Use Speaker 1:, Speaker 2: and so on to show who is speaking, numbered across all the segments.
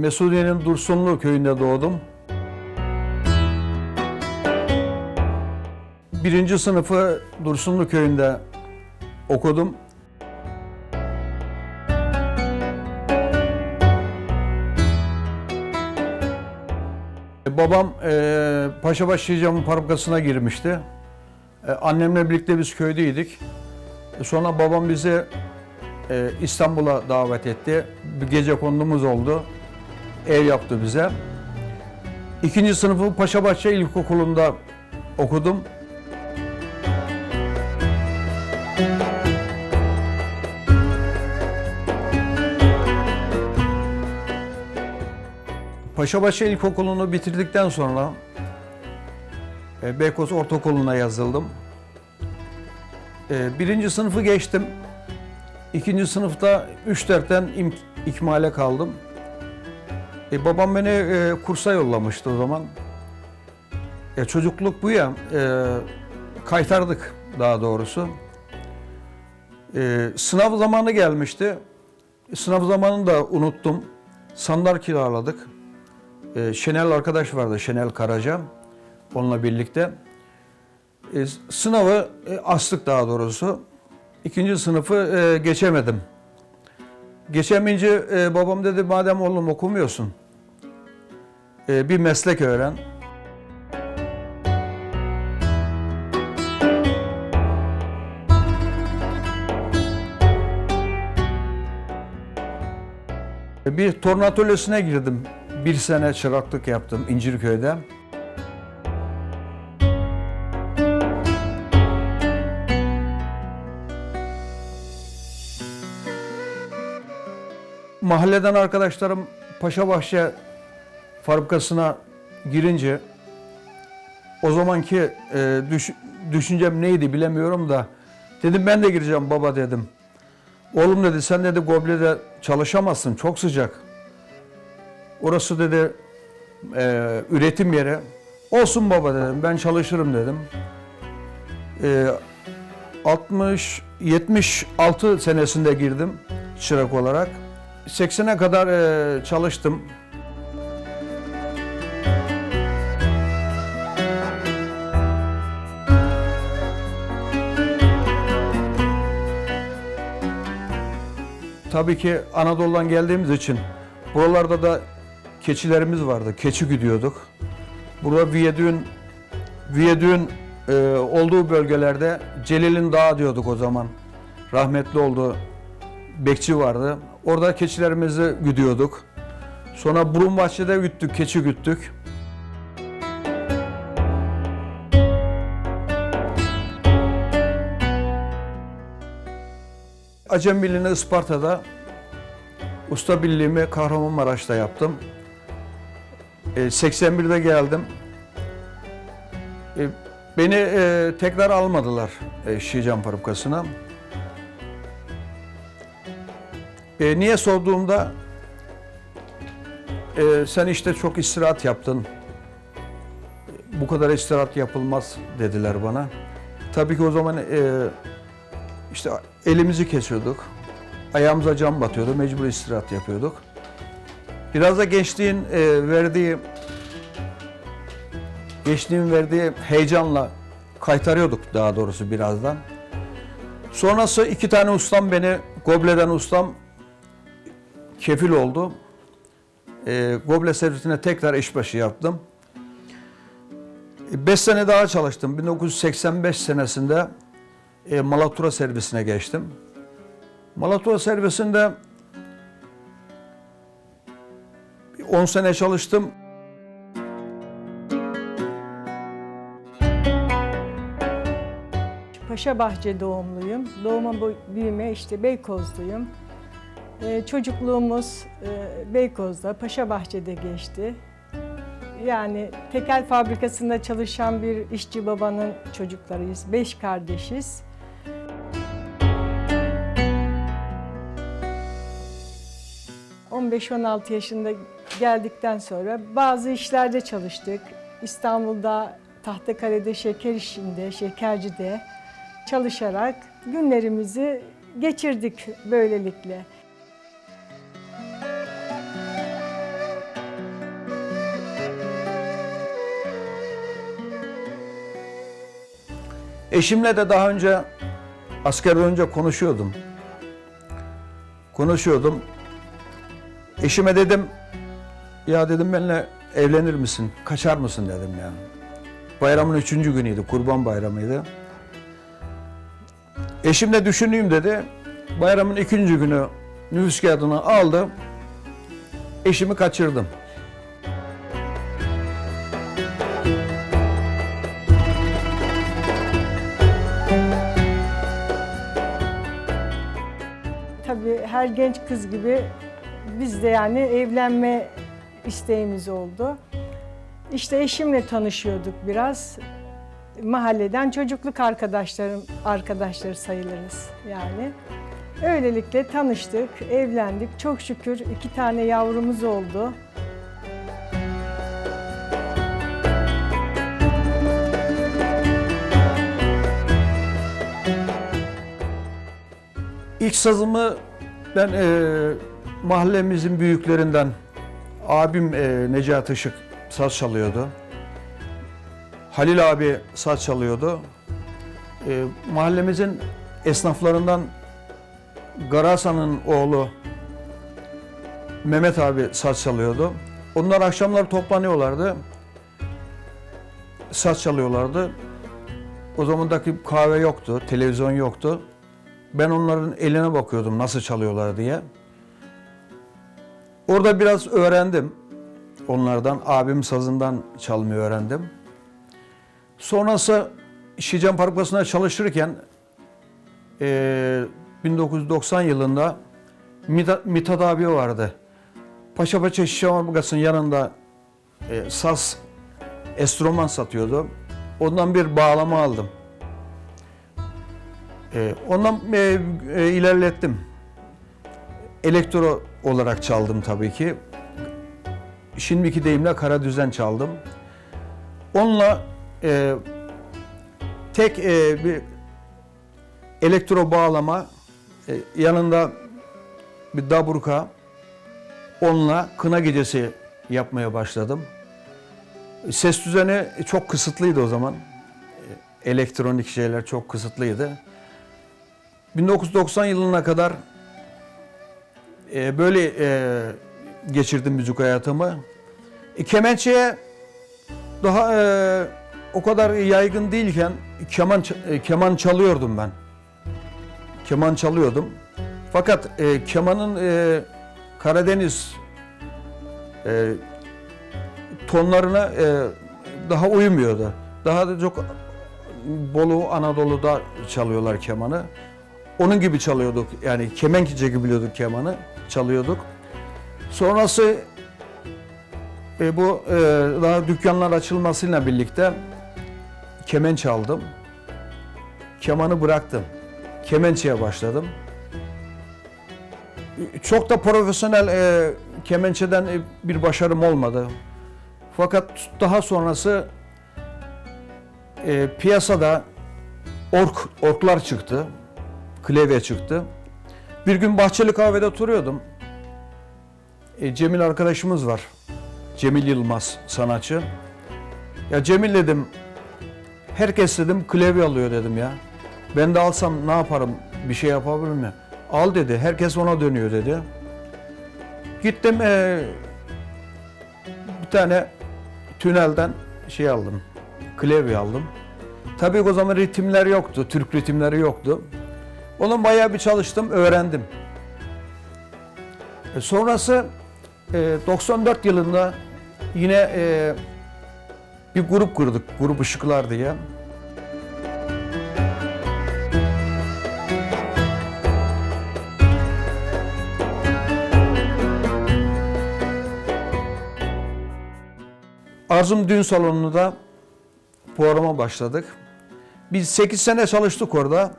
Speaker 1: Mesudiye'nin Dursunlu köyünde doğdum. Birinci sınıfı Dursunlu köyünde okudum. Babam e, Paşabaşı Şişecam'ın fabrikasına girmişti. E, annemle birlikte biz köydeydik. E, sonra babam bizi e, İstanbul'a davet etti. Bir gece kondumuz oldu. Ev yaptı bize. İkinci sınıfı Paşabahçe İlkokulu'nda okudum. Paşabaşı İlkokulu'nu bitirdikten sonra e, Beykoz Ortaokulu'na yazıldım. E, Birinci sınıfı geçtim. İkinci sınıfta üç dertten im- ikmale kaldım. E, babam beni e, kursa yollamıştı o zaman. E, çocukluk bu ya, e, kaytardık daha doğrusu. E, sınav zamanı gelmişti. Sınav zamanını da unuttum. Sandal kiraladık. E, Şenel arkadaş vardı, Şenel Karaca. Onunla birlikte. E, sınavı e, astık daha doğrusu. İkinci sınıfı e, geçemedim. Geçemeyince e, babam dedi madem oğlum okumuyorsun e, bir meslek öğren. Bir torna atölyesine girdim. Bir sene çıraklık yaptım İncirköy'de. Mahalleden arkadaşlarım Paşabahçe fabrikasına girince o zamanki e, düş- düşüncem neydi bilemiyorum da dedim ben de gireceğim baba dedim. Oğlum dedi sen dedi Goble'de çalışamazsın çok sıcak. Orası dedi e, üretim yeri. Olsun baba dedim ben çalışırım dedim. E, 60 76 senesinde girdim çırak olarak. 80'e kadar e, çalıştım. Tabii ki Anadolu'dan geldiğimiz için buralarda da keçilerimiz vardı. Keçi güdüyorduk. Burada Viyadüğün Viyadüğün e, olduğu bölgelerde Celil'in Dağı diyorduk o zaman. Rahmetli oldu. Bekçi vardı. Orada keçilerimizi güdüyorduk. Sonra Burunbahçe'de güttük, keçi güttük. Acem Birliği'ni Isparta'da, usta birliğimi Kahramanmaraş'ta yaptım. E, 81'de geldim. E, beni e, tekrar almadılar e, Şişecam fabrikasına. E, niye sorduğumda e, sen işte çok istirahat yaptın. Bu kadar istirahat yapılmaz dediler bana. Tabii ki o zaman e, işte elimizi kesiyorduk. Ayağımıza cam batıyordu. Mecbur istirahat yapıyorduk. Biraz da gençliğin e, verdiği gençliğin verdiği heyecanla kaytarıyorduk daha doğrusu birazdan. Sonrası iki tane ustam beni, Goble'den ustam kefil oldu. E, Goble servisine tekrar işbaşı yaptım. 5 sene daha çalıştım. 1985 senesinde e, Malatura servisine geçtim. Malatura servisinde 10 sene çalıştım.
Speaker 2: Paşabahçe doğumluyum. Doğuma büyüme işte Beykozluyum. Ee, çocukluğumuz e, Beykoz'da, Paşabahçe'de geçti. Yani tekel fabrikasında çalışan bir işçi babanın çocuklarıyız. Beş kardeşiz. 15-16 yaşında geldikten sonra bazı işlerde çalıştık. İstanbul'da Tahtakale'de şeker işinde, şekercide çalışarak günlerimizi geçirdik böylelikle.
Speaker 1: Eşimle de daha önce asker önce konuşuyordum. Konuşuyordum. Eşime dedim ya dedim benimle evlenir misin? Kaçar mısın dedim ya. Bayramın üçüncü günüydü. Kurban bayramıydı. Eşim de düşüneyim dedi. Bayramın ikinci günü nüfus kağıdını aldı. Eşimi kaçırdım.
Speaker 2: Tabii her genç kız gibi biz de yani evlenme isteğimiz oldu. İşte eşimle tanışıyorduk biraz. Mahalleden çocukluk arkadaşlarım arkadaşları sayılırız yani. Öylelikle tanıştık, evlendik. Çok şükür iki tane yavrumuz oldu.
Speaker 1: İlk sazımı ben mahallemizin büyüklerinden abim e, Necati Işık saz çalıyordu. Halil abi saz çalıyordu. E, mahallemizin esnaflarından Garasan'ın oğlu Mehmet abi saz çalıyordu. Onlar akşamlar toplanıyorlardı. Saz çalıyorlardı. O zamandaki kahve yoktu, televizyon yoktu. Ben onların eline bakıyordum nasıl çalıyorlar diye. Orada biraz öğrendim onlardan. Abim sazından çalmayı öğrendim. Sonrası Şican Parkası'nda çalışırken eee, 1990 yılında Mithat, abi vardı. Paşa Paşa Şişan Fabrikası'nın yanında e, saz, enstrüman satıyordu. Ondan bir bağlama aldım. Ee, ondan e, e, ilerlettim. Elektro olarak çaldım tabii ki. Şimdiki deyimle kara düzen çaldım. Onunla e, tek e, bir elektro bağlama, e, yanında bir daburka, onunla kına gecesi yapmaya başladım. Ses düzeni çok kısıtlıydı o zaman. E, Elektronik şeyler çok kısıtlıydı. 1990 yılına kadar e, böyle e, geçirdim müzik hayatımı. E, kemençeye daha e, o kadar yaygın değilken keman e, keman çalıyordum ben. Keman çalıyordum. Fakat e, kemanın e, Karadeniz e, tonlarına e, daha uymuyordu. Daha da çok Bolu, Anadolu'da çalıyorlar kemanı. Onun gibi çalıyorduk. Yani kemençe gibi biliyorduk kemanı. Çalıyorduk. Sonrası e, bu e, daha dükkanlar açılmasıyla birlikte kemen çaldım. Kemanı bıraktım. Kemençeye başladım. Çok da profesyonel e, kemençeden e, bir başarım olmadı. Fakat daha sonrası e, piyasada ork, orklar çıktı klavye çıktı. Bir gün Bahçeli Kahve'de oturuyordum. E, Cemil arkadaşımız var. Cemil Yılmaz sanatçı. Ya Cemil dedim, herkes dedim klavye alıyor dedim ya. Ben de alsam ne yaparım, bir şey yapabilir miyim? Al dedi, herkes ona dönüyor dedi. Gittim e, bir tane tünelden şey aldım, klavye aldım. Tabii o zaman ritimler yoktu, Türk ritimleri yoktu. Onun bayağı bir çalıştım, öğrendim. E, sonrası e, 94 yılında yine e, bir grup kurduk, Grup Işıklar diye. Arzum Düğün Salonu'nda programa başladık. Biz 8 sene çalıştık orada.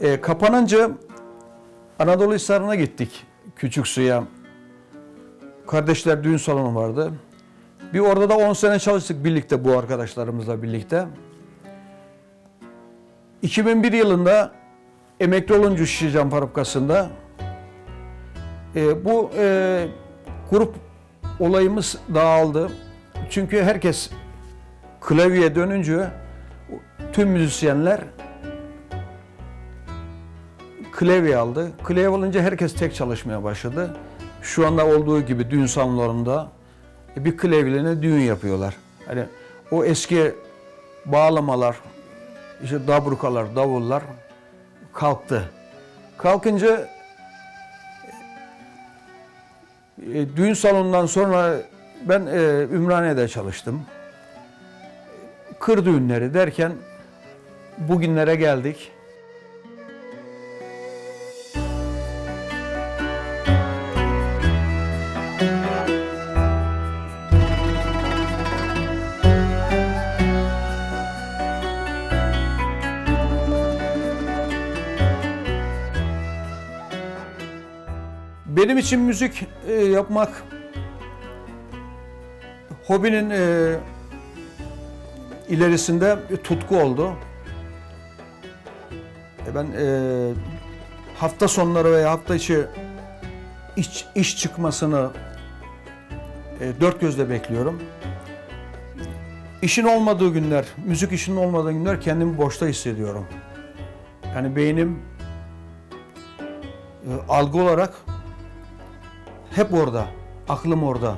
Speaker 1: E, kapanınca Anadolu Hisarı'na gittik. Küçük suya. Kardeşler düğün salonu vardı. Bir orada da 10 sene çalıştık birlikte bu arkadaşlarımızla birlikte. 2001 yılında emekli olunca Şişecam Fabrikası'nda e, bu e, grup olayımız dağıldı. Çünkü herkes klavyeye dönünce tüm müzisyenler klavye aldı. Klavye alınca herkes tek çalışmaya başladı. Şu anda olduğu gibi düğün salonlarında bir klavyelerine düğün yapıyorlar. Hani o eski bağlamalar, işte dabrukalar, davullar kalktı. Kalkınca e, düğün salonundan sonra ben e, Ümraniye'de çalıştım. Kır düğünleri derken bugünlere geldik. Benim için müzik e, yapmak hobinin e, ilerisinde bir tutku oldu. E, ben e, hafta sonları veya hafta içi iş, iş çıkmasını e, dört gözle bekliyorum. İşin olmadığı günler, müzik işinin olmadığı günler kendimi boşta hissediyorum. Yani beynim e, algı olarak hep orada, aklım orada.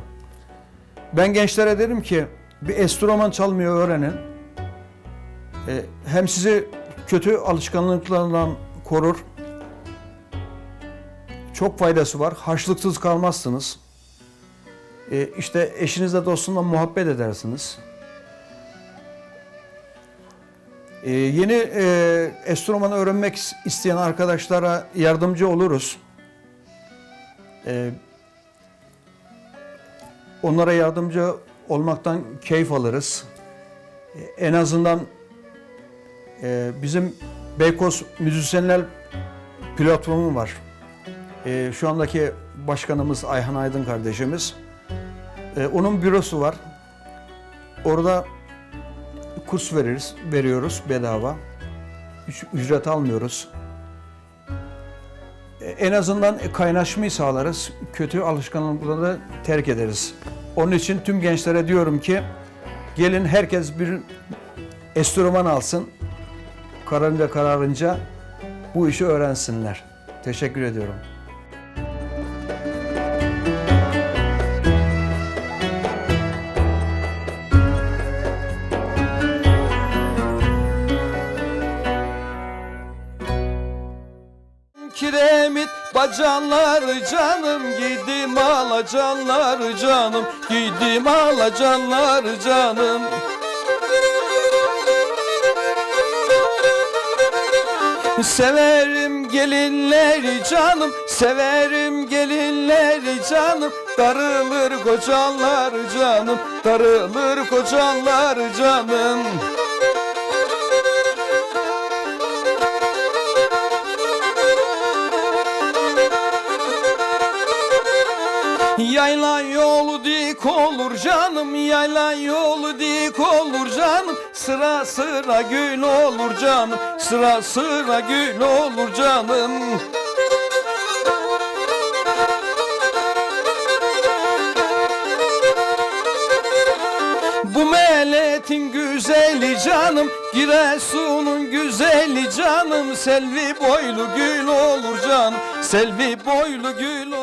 Speaker 1: Ben gençlere derim ki bir enstrüman çalmayı öğrenin. Ee, hem sizi kötü alışkanlıklardan korur. Çok faydası var. Harçlıksız kalmazsınız. Ee, işte eşinizle dostunla muhabbet edersiniz. Ee, yeni e, enstrümanı öğrenmek isteyen arkadaşlara yardımcı oluruz. Ee, onlara yardımcı olmaktan keyif alırız. Ee, En azından e, bizim Beykoz Müzisyenler platformu var. Ee, Şu andaki başkanımız Ayhan Aydın kardeşimiz. Onun bürosu var. Orada kurs veririz, veriyoruz bedava. Hiç ücret almıyoruz. En azından kaynaşmayı sağlarız. Kötü alışkanlıkları terk ederiz. Onun için tüm gençlere diyorum ki gelin herkes bir enstrüman alsın. Kararınca kararınca bu işi öğrensinler. Teşekkür ediyorum.
Speaker 3: Bacanlar canım Giydim alacanlar canım Giydim alacanlar canım. Severim gelinleri canım Severim gelinleri canım Darılır kocanlar canım Darılır kocanlar canım Yayla yolu dik olur canım Yayla yolu dik olur canım. Sıra sıra gün olur canım Sıra sıra gün olur canım. Bu meletin güzeli canım Giresun'un güzeli canım. Selvi boylu gül olur canım Selvi boylu gül olur